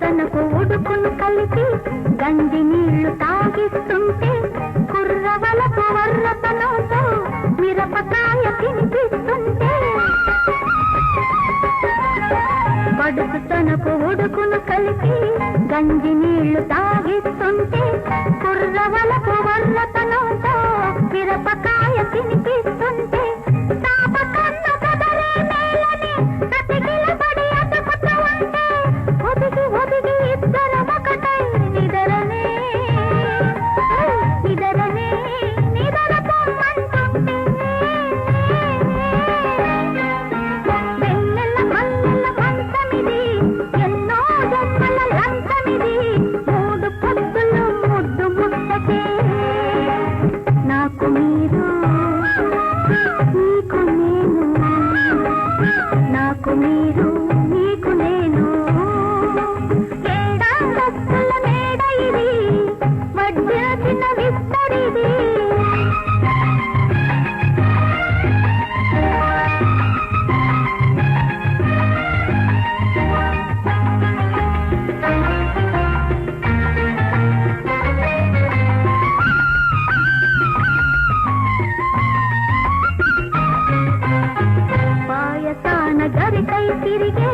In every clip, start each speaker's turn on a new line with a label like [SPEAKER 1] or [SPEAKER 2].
[SPEAKER 1] తనకు ఉడుకును కలిపి గంజి నీళ్ళు తాగిస్తుంటే కుర్రవలపు వర్రతనంతో మిరపకాయ తినిపిస్తుంటే. పడుకు తనకు ఉడుకును కలిపి గంజి నీళ్ళు తాగిస్తుంటే కుర్రవలపు వర్రతనంతో మిరపకాయ తినిపిస్తుంటే. నాకు మీరు నీకు నేను నాకు మీరు నీకు నేను ఏడాదస్తుల మేడ ఇది వడ్డిన విస్తరిది తిరిగే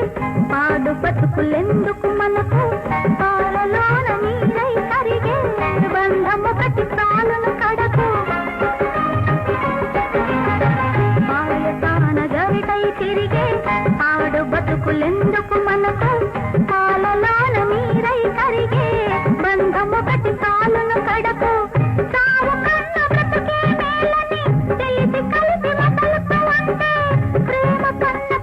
[SPEAKER 1] పాడు బతుకులెందుకు మనకు? పాలలోన నీరై కరిగే బంధమొకటి చాలును కడకు. పాయసాన గవిటై తిరిగే పాడు బతుకులెందుకు మనకు? పాలలోన నీరై కరిగే బంధమొకటి చాలును కడకు. తెలిసి కలిసి వదలుతూ ఉంటే ప్రేమ కన్నా